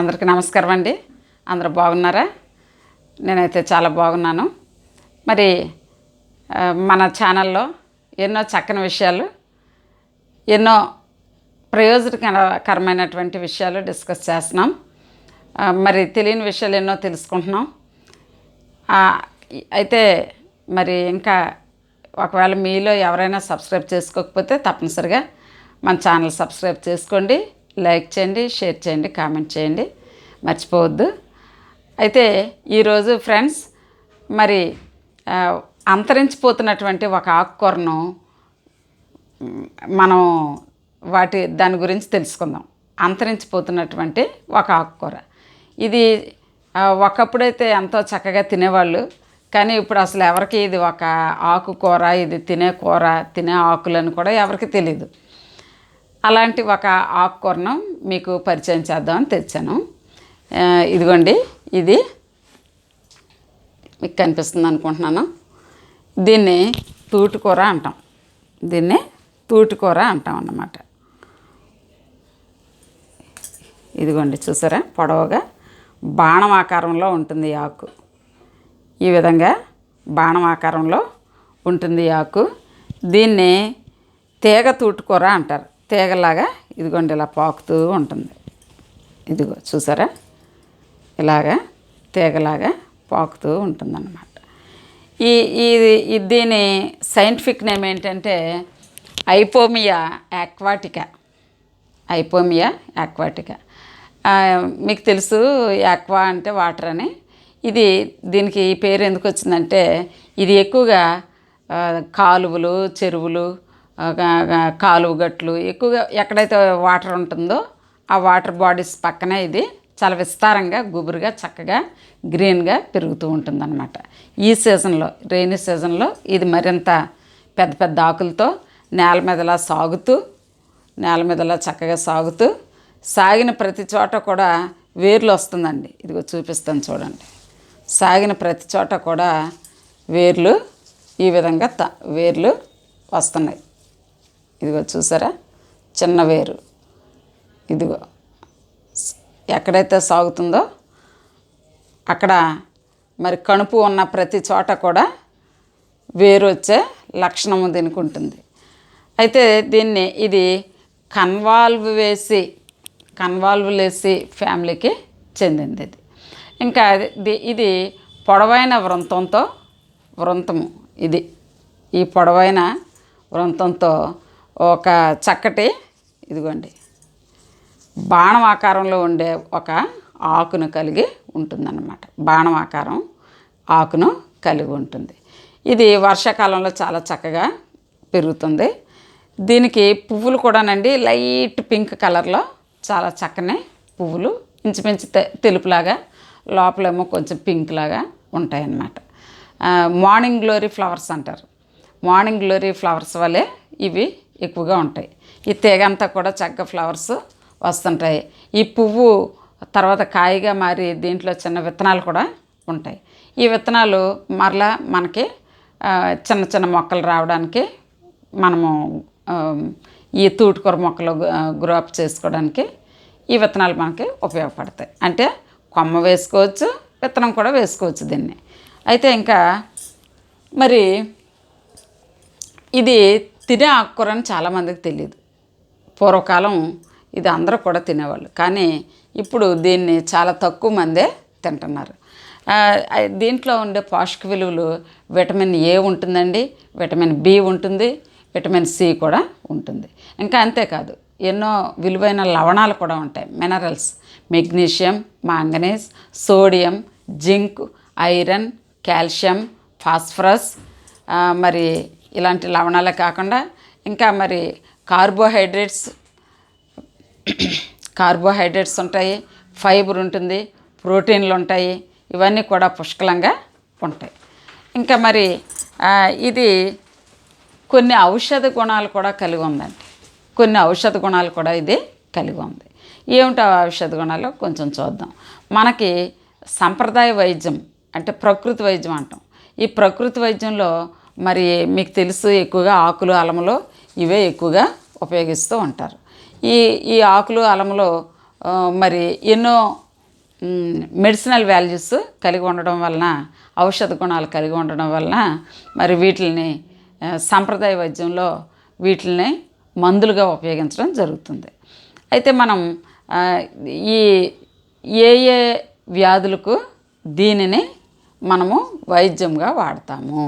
అందరికీ నమస్కారం అండి. అందరూ బాగున్నారా? నేనైతే చాలా బాగున్నాను. మరి మన ఛానల్లో ఎన్నో చక్కని విషయాలు ఎన్నో ప్రయోజనకరమైనటువంటి విషయాలు డిస్కస్ చేస్తున్నాం. మరి తెలియని విషయాలు ఎన్నో తెలుసుకుంటున్నాం. అయితే మరి ఇంకా ఒకవేళ మీలో ఎవరైనా సబ్స్క్రైబ్ చేసుకోకపోతే తప్పనిసరిగా మన ఛానల్ సబ్స్క్రైబ్ చేసుకోండి. లైక్ చేయండి షేర్ చేయండి కామెంట్ చేయండి. మర్చిపోవద్దు. అయితే ఈరోజు ఫ్రెండ్స్ మరి అంతరించిపోతున్నటువంటి ఒక ఆకుకూరను మనం వాటి దాని గురించి తెలుసుకుందాం. అంతరించిపోతున్నటువంటి ఒక ఆకుకూర. ఇది ఒకప్పుడైతే ఎంతో చక్కగా తినేవాళ్ళు కానీ ఇప్పుడు అసలు ఎవరికి ఇది ఒక ఆకుకూర ఇది తినే కూర తినే ఆకులని కూడా ఎవరికి తెలియదు అలాంటి ఒక ఆకుకూరను మీకు పరిచయం చేద్దామని తెచ్చాను. ఇదిగోండి ఇది మీకు కనిపిస్తుంది అనుకుంటున్నాను. దీన్ని తూటుకూర అంటాం. దీన్ని తూటుకూర అంటాం అన్నమాట. ఇదిగోండి చూసారా? పొడవుగా బాణం ఆకారంలో ఉంటుంది ఆకు. ఈ విధంగా బాణం ఆకారంలో ఉంటుంది ఈ ఆకు. దీన్ని తీగ తూటుకూర అంటారు. తీగలాగా ఇదిగోండి ఇలా పాకుతూ ఉంటుంది. ఇదిగో చూసారా? ఇలాగా తీగలాగా పాకుతూ ఉంటుందన్నమాట. ఈ ఇది దీని సైంటిఫిక్ నేమ్ ఏంటంటే ఐపోమియా యాక్వాటికా. Ipomoea aquatica. మీకు తెలుసు యాక్వా అంటే వాటర్ అని. ఇది దీనికి ఈ పేరు ఎందుకు వచ్చిందంటే ఇది ఎక్కువగా కాలువలు చెరువులు కాలువ గట్లు ఎక్కువగా ఎక్కడైతే వాటర్ ఉంటుందో ఆ వాటర్ బాడీస్ పక్కనే ఇది చాలా విస్తారంగా గుబురుగా చక్కగా గ్రీన్గా పెరుగుతూ ఉంటుందన్నమాట. ఈ సీజన్లో రెయినీ సీజన్లో ఇది మరింత పెద్ద పెద్ద ఆకులతో నేల మీదలా సాగుతూ నేల మీదలా చక్కగా సాగుతూ సాగిన ప్రతి చోట కూడా వేర్లు వస్తుందండి. ఇదిగో చూపిస్తాను చూడండి. సాగిన ప్రతి చోట కూడా వేర్లు ఈ విధంగా త వేర్లు వస్తున్నాయి. ఇదిగో చూసారా? చిన్న వేరు. ఇదిగో. ఎక్కడైతే సాగుతుందో అక్కడ మరి కణుపు ఉన్న ప్రతి చోట కూడా వేరు వచ్చే లక్షణము దీనికి ఉంటుంది అయితే దీన్ని ఇది కన్వాల్వ్ వేసి కన్వాల్వ్ వేసి ఫ్యామిలీకి చెందింది ఇది. ఇంకా ఇది పొడవైన వృంతంతో వృంతము ఇది. ఈ పొడవైన వృంతంతో ఒక చక్కటి ఇదిగోండి బాణం ఆకారంలో ఉండే ఒక ఆకును కలిగి ఉంటుందన్నమాట. బాణం ఆకారం ఆకును కలిగి ఉంటుంది. ఇది వర్షాకాలంలో చాలా చక్కగా పెరుగుతుంది. దీనికి పువ్వులు కూడానండి లైట్ పింక్ కలర్లో చాలా చక్కని పువ్వులు ఇంచుమించు తె తెలుపులాగా లోపలేమో కొంచెం పింక్ లాగా ఉంటాయన్నమాట. మార్నింగ్ గ్లోరీ ఫ్లవర్స్ అంటారు. మార్నింగ్ గ్లోరీ ఫ్లవర్స్ వలె ఇవి ఎక్కువగా ఉంటాయి. ఈ తీగ అంతా కూడా చక్కగా ఫ్లవర్స్ వస్తుంటాయి. ఈ పువ్వు తర్వాత కాయగా మారి దీంట్లో చిన్న విత్తనాలు కూడా ఉంటాయి. ఈ విత్తనాలు మరలా మనకి చిన్న చిన్న మొక్కలు రావడానికి మనము ఈ తూటుకూర మొక్కలు గ్రో అప్ చేసుకోవడానికి ఈ విత్తనాలు మనకి ఉపయోగపడతాయి. అంటే కొమ్మ వేసుకోవచ్చు విత్తనం కూడా వేసుకోవచ్చు దీన్ని. అయితే ఇంకా మరి ఇది తినే ఆకుకూర అని చాలామందికి తెలియదు పూర్వకాలం ఇది అందరూ కూడా తినేవాళ్ళు. కానీ ఇప్పుడు దీన్ని చాలా తక్కువ మందే తింటున్నారు. దీంట్లో ఉండే పోషక విలువలు విటమిన్ ఏ ఉంటుందండి విటమిన్ బి ఉంటుంది విటమిన్ సి కూడా ఉంటుంది. ఇంకా అంతేకాదు ఎన్నో విలువైన లవణాలు కూడా ఉంటాయి. Minerals magnesium manganese sodium zinc iron calcium phosphorus మరి ఇలాంటి లవణాలే కాకుండా ఇంకా మరి కార్బోహైడ్రేట్స్ కార్బోహైడ్రేట్స్ ఉంటాయి ఫైబర్ ఉంటుంది ప్రోటీన్లు ఉంటాయి ఇవన్నీ కూడా పుష్కలంగా ఉంటాయి. ఇంకా మరి ఇది కొన్ని ఔషధ గుణాలు కూడా కలిగి ఉందండి. కొన్ని ఔషధ గుణాలు కూడా ఇది కలిగి ఉంది. ఏమిటో ఔషధ గుణాలు? కొంచెం చూద్దాం. మనకి సంప్రదాయ వైద్యం అంటే ప్రకృతి వైద్యం అంటాం. ఈ ప్రకృతి వైద్యంలో మరి మీకు తెలుసు ఎక్కువగా ఆకులు అలములు ఇవే ఎక్కువగా ఉపయోగిస్తూ ఉంటారు. ఈ ఈ ఆకులు అలములో మరి ఎన్నో మెడిసినల్ వాల్యూస్ కలిగి ఉండడం వలన ఔషధ గుణాలు కలిగి ఉండడం వలన మరి వీటిని సాంప్రదాయ వైద్యంలో వీటిని మందులుగా ఉపయోగించడం జరుగుతుంది. అయితే మనం ఈ ఏ ఏ వ్యాధులకు దీనిని మనము వైద్యంగా వాడతాము.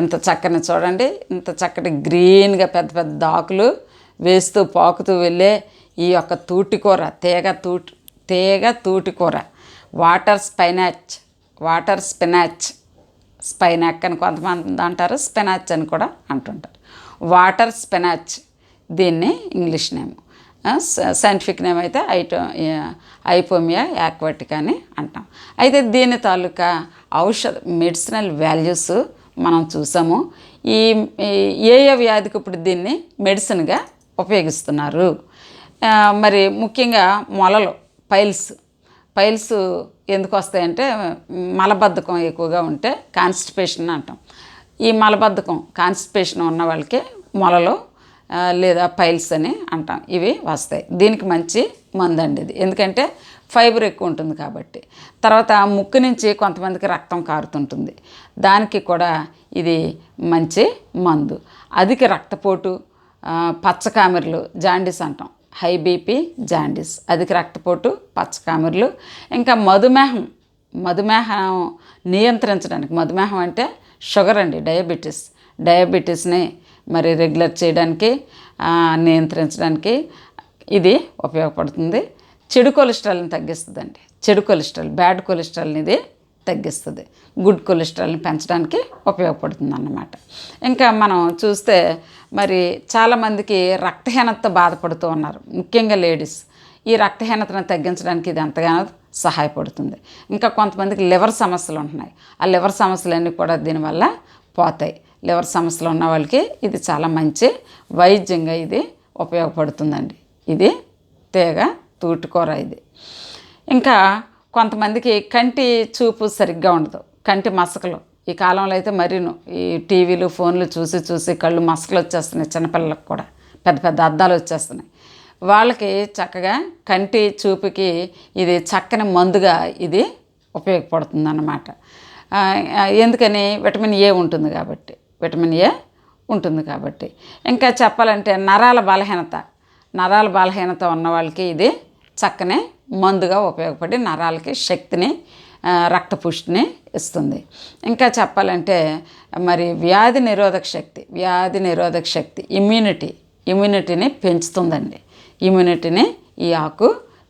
ఎంత చక్కని చూడండి ఇంత చక్కటి గ్రీన్గా పెద్ద పెద్ద ఆకులు వేస్తూ పాకుతూ వెళ్ళే ఈ యొక్క తూటికూర తేగ తూటి తేగ తూటికూర. Water spinach water spinach. Spinach అని కొంతమంది అంటారు స్పినాచ్ అని కూడా అంటుంటారు. వాటర్ స్పినాచ్ దీన్ని ఇంగ్లీష్ నేమ్. సైంటిఫిక్ నేమ్ అయితే ఐటో ఐపోమియా యాక్వాటిక్ అని అంటాం. అయితే దీని తాలూకా ఔషధ మెడిసినల్ వాల్యూస్ మనం చూసాము. ఈ ఏ ఏ వ్యాధికి ఇప్పుడు దీన్ని మెడిసిన్గా ఉపయోగిస్తున్నారు. మరి ముఖ్యంగా మొలలు పైల్స్. పైల్స్ ఎందుకు వస్తాయంటే మలబద్ధకం ఎక్కువగా ఉంటే కాన్స్టిపేషన్ అంటాం. ఈ మలబద్ధకం కాన్స్టిపేషన్ ఉన్న వాళ్ళకి మొలలు లేదా పైల్స్ అని అంటాం. ఇవి వస్తాయి. దీనికి మంచి మందు అండి ఇది. ఎందుకంటే ఫైబర్ ఎక్కువ ఉంటుంది కాబట్టి. తర్వాత ముక్కు నుంచి కొంతమందికి రక్తం కారుతుంటుంది. దానికి కూడా ఇది మంచి మందు. అధిక రక్తపోటు పచ్చకామెరలు జాండీస్ అంటాం. High BP jaundice. అధిక రక్తపోటు పచ్చకామెరలు ఇంకా మధుమేహం. మధుమేహం నియంత్రించడానికి. మధుమేహం అంటే షుగర్ అండి డయాబెటీస్. డయాబెటీస్ని మరి రెగ్యులర్ చేయడానికి నియంత్రించడానికి ఇది ఉపయోగపడుతుంది. చెడు కొలెస్ట్రాల్ని తగ్గిస్తుందండి. చెడు కొలెస్ట్రాల్ బ్యాడ్ కొలెస్ట్రాల్ని ఇది తగ్గిస్తుంది. గుడ్ కొలెస్ట్రాల్ని పెంచడానికి ఉపయోగపడుతుంది అన్నమాట ఇంకా మనం చూస్తే మరి చాలామందికి రక్తహీనతతో బాధపడుతూ ఉన్నారు. ముఖ్యంగా లేడీస్. ఈ రక్తహీనతను తగ్గించడానికి ఇది ఎంతగానో సహాయపడుతుంది. ఇంకా కొంతమందికి లివర్ సమస్యలు ఉంటున్నాయి. ఆ లివర్ సమస్యలన్నీ కూడా దీనివల్ల పోతాయి. లివర్ సమస్యలు ఉన్న వాళ్ళకి ఇది చాలా మంచి వైద్యంగా ఇది ఉపయోగపడుతుందండి. ఇది తేగ తూటుకూర ఇది. ఇంకా కొంతమందికి కంటి చూపు సరిగ్గా ఉండదు. కంటి మసకలు. ఈ కాలంలో అయితే మరీను ఈ టీవీలు ఫోన్లు చూసి చూసి కళ్ళు మసకలు వచ్చేస్తున్నాయి చిన్నపిల్లలకు కూడా. పెద్ద పెద్ద అద్దాలు వచ్చేస్తున్నాయి. వాళ్ళకి చక్కగా కంటి చూపుకి ఇది చక్కని మందుగా ఇది ఉపయోగపడుతుంది అన్నమాట ఎందుకని? విటమిన్ ఏ ఉంటుంది కాబట్టి. విటమిన్ ఏ ఉంటుంది కాబట్టి. ఇంకా చెప్పాలంటే నరాల బలహీనత. నరాల బలహీనత ఉన్న వాళ్ళకి ఇది చక్కనే మందుగా ఉపయోగపడి నరాలకి శక్తిని రక్తపుష్టిని ఇస్తుంది. ఇంకా చెప్పాలంటే మరి వ్యాధి నిరోధక శక్తి వ్యాధి నిరోధక శక్తి ఇమ్యూనిటీ ఇమ్యూనిటీని పెంచుతుందండి. ఇమ్యూనిటీని ఈ ఆకు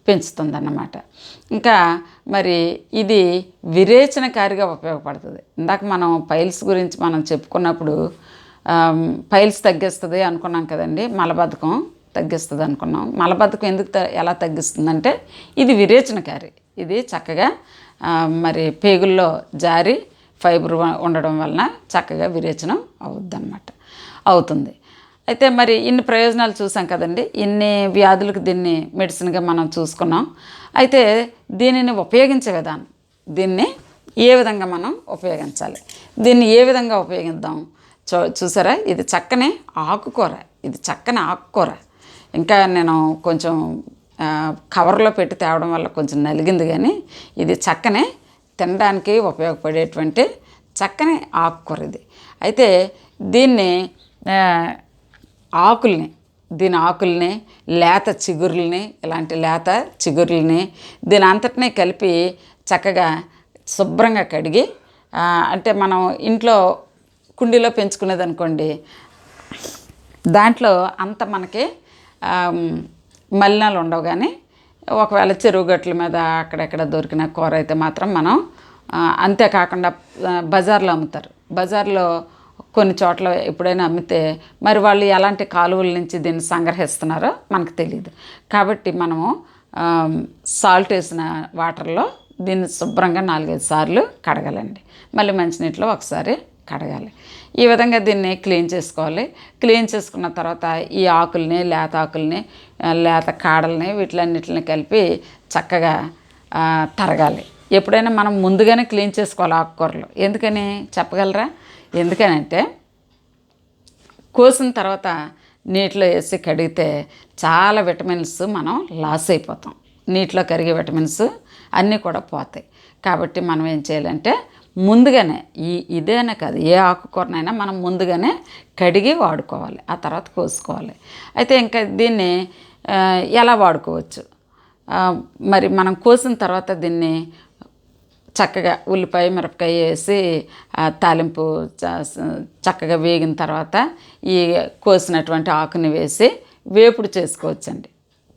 పెంచుతుందన్నమాట. ఇంకా మరి ఇది విరేచనకారిగా ఉపయోగపడుతుంది. ఇందాక మనం పైల్స్ గురించి మనం చెప్పుకున్నప్పుడు పైల్స్ తగ్గిస్తుంది అనుకున్నాం కదండి మలబద్ధకం. తగ్గిస్తుంది అనుకున్నాం. మలబద్ధకం ఎందుకు త- ఎలా తగ్గిస్తుందంటే ఇది విరేచనకారి ఇది చక్కగా మరి పేగుల్లో జారి ఫైబర్ ఉండడం వలన చక్కగా విరేచనం అవుద్ది అనమాట అవుతుంది. అయితే మరి ఇన్ని ప్రయోజనాలు చూసాం కదండి. ఇన్ని వ్యాధులకు దీన్ని మెడిసిన్గా మనం చూసుకున్నాం. అయితే దీనిని ఉపయోగించే విధానం దీన్ని ఏ విధంగా మనం ఉపయోగించాలి దీన్ని ఏ విధంగా ఉపయోగిద్దాం చూ చూసారా? ఇది చక్కని ఆకుకూర. ఇది చక్కని ఆకుకూర. ఇంకా నేను కొంచెం కవర్లో పెట్టి తేవడం వల్ల కొంచెం నలిగింది కానీ ఇది చక్కనే తినడానికి ఉపయోగపడేటువంటి చక్కని ఆకుకూర ఇది. అయితే దీన్ని ఆకుల్ని దీని ఆకుల్ని లేత చిగురుల్ని ఇలాంటి లేత చిగురుల్ని దీని అంతటినీ కలిపి చక్కగా శుభ్రంగా కడిగి అంటే మనం ఇంట్లో కుండీలో పెంచుకునేది అనుకోండి దాంట్లో అంత మనకి మలినాలు ఉండవు కానీ ఒకవేళ చెరువు గట్ల మీద అక్కడెక్కడ దొరికిన కూర అయితే మాత్రం మనం అంతేకాకుండా బజార్లో అమ్ముతారు. బజార్లో కొన్ని చోట్ల ఎప్పుడైనా అమ్మితే మరి వాళ్ళు ఎలాంటి కాలువల నుంచి దీన్ని సంగ్రహిస్తున్నారో మనకు తెలియదు కాబట్టి మనము సాల్ట్ వేసిన వాటర్లో దీన్ని శుభ్రంగా నాలుగైదు సార్లు కడగాలండి. మళ్ళీ మంచినీటిలో ఒకసారి కడగాలి. ఈ విధంగా దీన్ని క్లీన్ చేసుకోవాలి. క్లీన్ చేసుకున్న తర్వాత ఈ ఆకుల్ని లేత ఆకుల్ని లేత కాడల్ని వీటిలన్నిటిని కలిపి చక్కగా తరగాలి. ఎప్పుడైనా మనం ముందుగానే క్లీన్ చేసుకోవాలి ఆకుకూరలు. ఎందుకని చెప్పగలరా? ఎందుకనంటే కోసిన తర్వాత నీటిలో వేసి కడిగితే చాలా విటమిన్స్ మనం లాస్ అయిపోతాం. నీటిలో కరిగే విటమిన్స్ అన్నీ కూడా పోతాయి. కాబట్టి మనం ఏం చేయాలంటే ముందుగానే ఈ ఇదేనే కాదు ఏ ఆకుకూరనైనా మనం ముందుగానే కడిగి వాడుకోవాలి ఆ తర్వాత కోసుకోవాలి. అయితే ఇంకా దీన్ని ఎలా వాడుకోవచ్చు? మరి మనం కోసిన తర్వాత దీన్ని చక్కగా ఉల్లిపాయ మిరపకాయ వేసి ఆ, తాలింపు చ- చక్కగా వేగిన తర్వాత ఈ కోసినటువంటి ఆకుని వేసి వేపుడు చేసుకోవచ్చండి.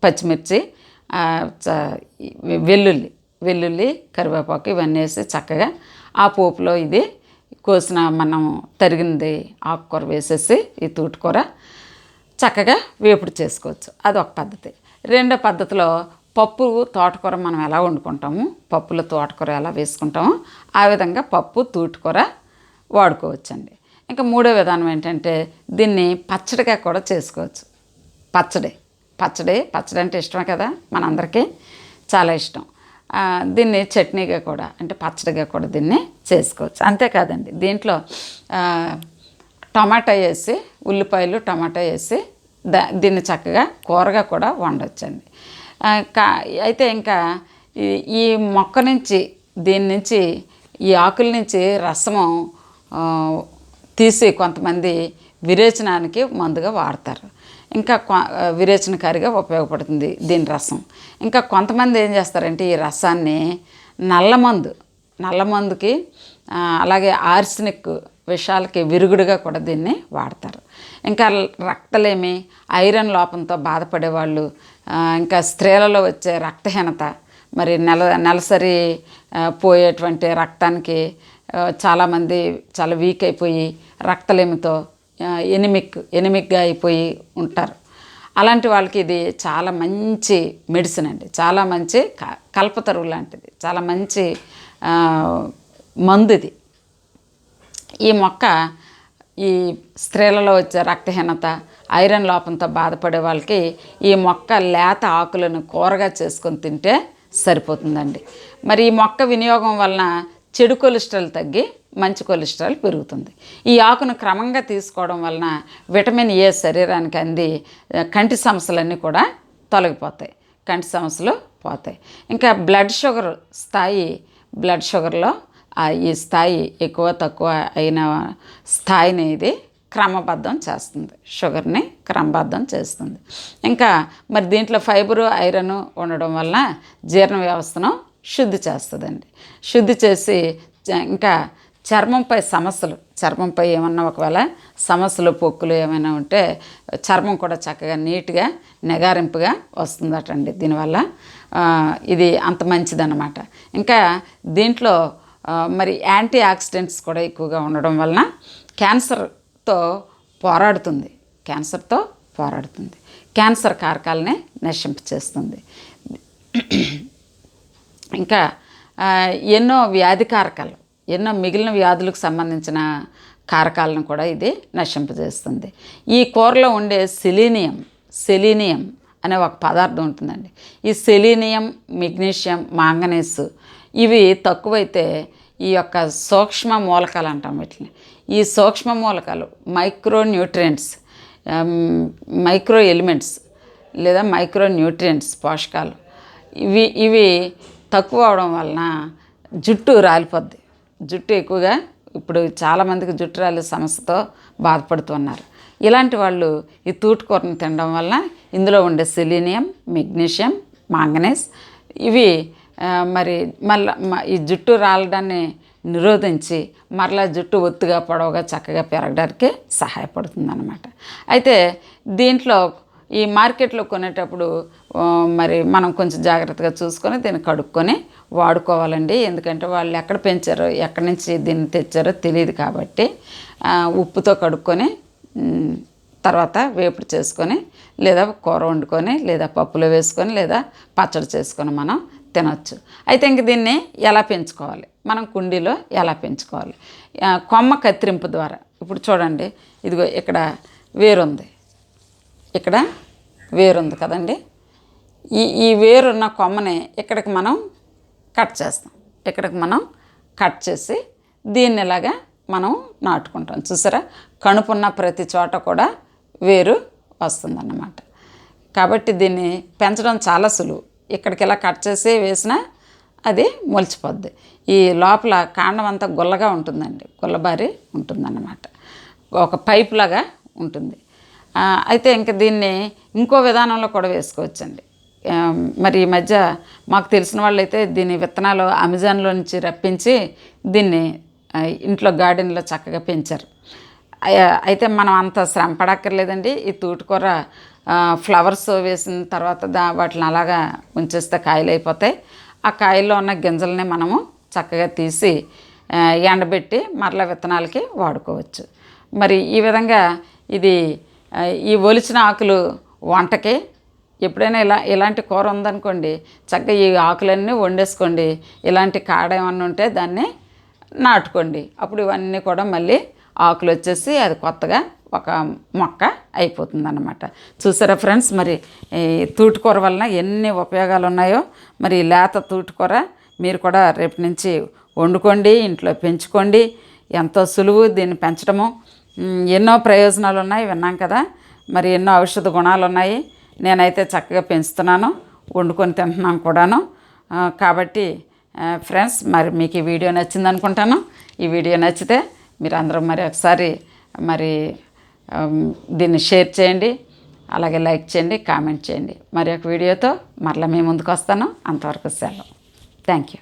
పచ్చిమిర్చి వెల్లుల్లి వెల్లుల్లి కరివేపాకు ఇవన్నీ వేసి చక్కగా ఆ పోపులో ఇది కోసిన మనం తరిగింది ఆకుకూర వేసేసి ఈ తూటికూర చక్కగా వేపుడు చేసుకోవచ్చు. అది ఒక పద్ధతి. రెండో పద్ధతిలో పప్పు తోటకూర మనం ఎలా వండుకుంటాము? పప్పులో తోటకూర ఎలా వేసుకుంటామో? ఆ విధంగా పప్పు తూటికూర వాడుకోవచ్చండి. ఇంకా మూడో విధానం ఏంటంటే దీన్ని పచ్చడిగా కూడా చేసుకోవచ్చు. పచ్చడి. పచ్చడి పచ్చడి అంటే ఇష్టమే కదా? మనందరికీ చాలా ఇష్టం. దీన్ని చట్నీగా కూడా అంటే పచ్చడిగా కూడా దీన్ని చేసుకోవచ్చు. అంతేకాదండి దీంట్లో టమాటా వేసి ఉల్లిపాయలు టమాటా వేసి దా దీన్ని చక్కగా కూరగా కూడా వండొచ్చండి. కా అయితే ఇంకా ఈ ఈ మొక్క నుంచి దీని నుంచి ఈ ఆకుల నుంచి రసము తీసి కొంతమంది విరేచనానికి మందుగా వాడతారు. ఇంకా కొ- విరేచనకారిగా ఉపయోగపడుతుంది దీని రసం. ఇంకా కొంతమంది ఏం చేస్తారంటే ఈ రసాన్ని నల్లమందు నల్లమందుకి అలాగే ఆర్సినిక్ విషాలకి విరుగుడుగా కూడా దీన్ని వాడతారు. ఇంకా రక్తలేమి ఐరన్ లోపంతో బాధపడే వాళ్ళు ఇంకా స్త్రీలలో వచ్చే రక్తహీనత మరి నెల నెలసరి పోయేటువంటి రక్తానికి చాలామంది చాలా వీక్ అయిపోయి రక్తలేమితో ఎనిమిక్ ఎనిమిక్గా అయిపోయి ఉంటారు. అలాంటి వాళ్ళకి ఇది చాలా మంచి మెడిసిన్ అండి. చాలా మంచి క- కల్పతరువు లాంటిది. చాలా మంచి మందుది. మందు ఇది ఈ మొక్క ఈ స్త్రీలలో వచ్చే రక్తహీనత ఐరన్ లోపంతో బాధపడే వాళ్ళకి ఈ మొక్క లేత ఆకులను కూరగా చేసుకొని తింటే సరిపోతుందండి. మరి ఈ మొక్క వినియోగం వలన చెడు కొలెస్ట్రాల్ తగ్గి మంచి కొలెస్ట్రాల్ పెరుగుతుంది. ఈ ఆకును క్రమంగా తీసుకోవడం వలన విటమిన్ ఏ శరీరానికి అంది కంటి సమస్యలన్నీ కూడా తొలగిపోతాయి. కంటి సమస్యలు పోతాయి. ఇంకా బ్లడ్ షుగర్ స్థాయి బ్లడ్ షుగర్లో ఈ స్థాయి ఎక్కువ తక్కువ అయిన స్థాయిని ఇది క్రమబద్ధం చేస్తుంది. షుగర్ని క్రమబద్ధం చేస్తుంది. ఇంకా మరి దీంట్లో ఫైబరు ఐరన్ ఉండడం వలన జీర్ణ వ్యవస్థను శుద్ధి చేస్తుందండి. శుద్ధి చేసి ఇంకా చర్మంపై సమస్యలు చర్మంపై ఏమన్నా ఒకవేళ సమస్యలు పొక్కులు ఏమైనా ఉంటే చర్మం కూడా చక్కగా నీట్గా నిగారింపుగా వస్తుందటండి. దీనివల్ల ఇది అంత మంచిదన్నమాట. ఇంకా దీంట్లో మరి యాంటీ ఆక్సిడెంట్స్ కూడా ఎక్కువగా ఉండడం వలన క్యాన్సర్తో పోరాడుతుంది. క్యాన్సర్తో పోరాడుతుంది. క్యాన్సర్ కారకాలని నశింప చేస్తుంది. ఇంకా ఎన్నో వ్యాధి కారకాలు ఎన్నో మిగిలిన వ్యాధులకు సంబంధించిన కారకాలను కూడా ఇది నశింపజేస్తుంది. ఈ కూరలో ఉండే సెలీనియం సెలీనియం అనే ఒక పదార్థం ఉంటుందండి. ఈ సెలీనియం మెగ్నీషియం మాంగనీస్ ఇవి తక్కువైతే ఈ యొక్క సూక్ష్మ మూలకాలు అంటాం వీటిని. ఈ సూక్ష్మ మూలకాలు మైక్రో న్యూట్రియంట్స్ మైక్రో ఎలిమెంట్స్ లేదా మైక్రో న్యూట్రియంట్స్ పోషకాలు. ఇవి ఇవి తక్కువ అవడం వలన జుట్టు రాలిపోద్ది. జుట్టు ఎక్కువగా ఇప్పుడు చాలామందికి జుట్టు రాలే సమస్యతో బాధపడుతున్నారు. ఇలాంటి వాళ్ళు ఈ తూటుకూరను తినడం వల్ల ఇందులో ఉండే సెలీనియం మెగ్నీషియం మాంగనీస్ ఇవి మరి మళ్ళీ ఈ జుట్టు రాలడాన్ని నిరోధించి మరలా జుట్టు ఒత్తుగా పొడవుగా చక్కగా పెరగడానికి సహాయపడుతుంది అనమాట అయితే దీంట్లో ఈ మార్కెట్లో కొనేటప్పుడు మరి మనం కొంచెం జాగ్రత్తగా చూసుకొని దీన్ని కడుక్కొని వాడుకోవాలండి. ఎందుకంటే వాళ్ళు ఎక్కడ పెంచారో ఎక్కడి నుంచి దీన్ని తెచ్చారో తెలియదు కాబట్టి ఉప్పుతో కడుక్కొని తర్వాత వేపుడు చేసుకొని లేదా కూర వండుకొని లేదా పప్పులో వేసుకొని లేదా పచ్చడి చేసుకొని మనం తినొచ్చు. అయితే ఇంక దీన్ని ఎలా పెంచుకోవాలి? మనం కుండీలో ఎలా పెంచుకోవాలి? కొమ్మ కత్తిరింపు ద్వారా. ఇప్పుడు చూడండి ఇదిగో ఇక్కడ వేరుంది. ఇక్కడ వేరుంది కదండి. ఈ ఈ వేరున్న కొమ్మని ఇక్కడికి మనం కట్ చేస్తాం. ఇక్కడికి మనం కట్ చేసి దీన్ని ఇలాగా మనం నాటుకుంటాం. చూసారా? కణుపున్న ప్రతి చోట కూడా వేరు వస్తుందన్నమాట. కాబట్టి దీన్ని పెంచడం చాలా సులువు. ఇక్కడికి ఇలా కట్ చేసి వేసినా అది మొలిచిపోద్ది. ఈ లోపల కాండం అంతా గుల్లగా ఉంటుందండి. గుల్లబారి ఉంటుందన్నమాట. ఒక పైప్ లాగా ఉంటుంది. అయితే ఇంక దీన్ని ఇంకో విధానంలో కూడా వేసుకోవచ్చండి. మరి ఈ మధ్య మాకు తెలిసిన వాళ్ళైతే దీని విత్తనాలు అమెజాన్లో నుంచి రప్పించి దీన్ని ఇంట్లో గార్డెన్లో చక్కగా పెంచారు. అయితే మనం అంత శ్రమ పడక్కర్లేదండి. ఈ తూటుకూర ఫ్లవర్స్ వేసిన తర్వాత దా వాటిని అలాగా ఉంచేస్తే కాయలు అయిపోతాయి. ఆ కాయల్లో ఉన్న గింజల్ని మనము చక్కగా తీసి ఎండబెట్టి మరల విత్తనాలకి వాడుకోవచ్చు. మరి ఈ విధంగా ఇది ఈ ఒలిచిన ఆకులు వంటకి. ఎప్పుడైనా ఇలా ఇలాంటి కూర ఉందనుకోండి చక్కగా ఈ ఆకులన్నీ వండేసుకోండి. ఇలాంటి కాడ ఏమన్నా ఉంటే దాన్ని నాటుకోండి. అప్పుడు ఇవన్నీ కూడా మళ్ళీ ఆకులు వచ్చేసి అది కొత్తగా ఒక మొక్క అయిపోతుందన్నమాట. చూసారా ఫ్రెండ్స్ మరి ఈ తూటుకూర వలన ఎన్ని ఉపయోగాలు ఉన్నాయో మరి లేత తూటుకూర మీరు కూడా రేపు నుంచి వండుకోండి ఇంట్లో పెంచుకోండి. ఎంతో సులువు దీన్ని పెంచడము. ఎన్నో ప్రయోజనాలు ఉన్నాయి విన్నాం కదా. మరి ఎన్నో ఔషధ గుణాలు ఉన్నాయి నేనైతే చక్కగా పెంచుతున్నాను వండుకొని తింటున్నాను కూడాను. కాబట్టి ఫ్రెండ్స్ మరి మీకు ఈ వీడియో నచ్చింది అనుకుంటాను. ఈ వీడియో నచ్చితే మీరు అందరూ మరి ఒకసారి మరి దీన్ని షేర్ చేయండి అలాగే లైక్ చేయండి కామెంట్ చేయండి. మరి ఒక వీడియోతో మరలా మీ ముందుకు వస్తాను. అంతవరకు సెలవు. Thank you.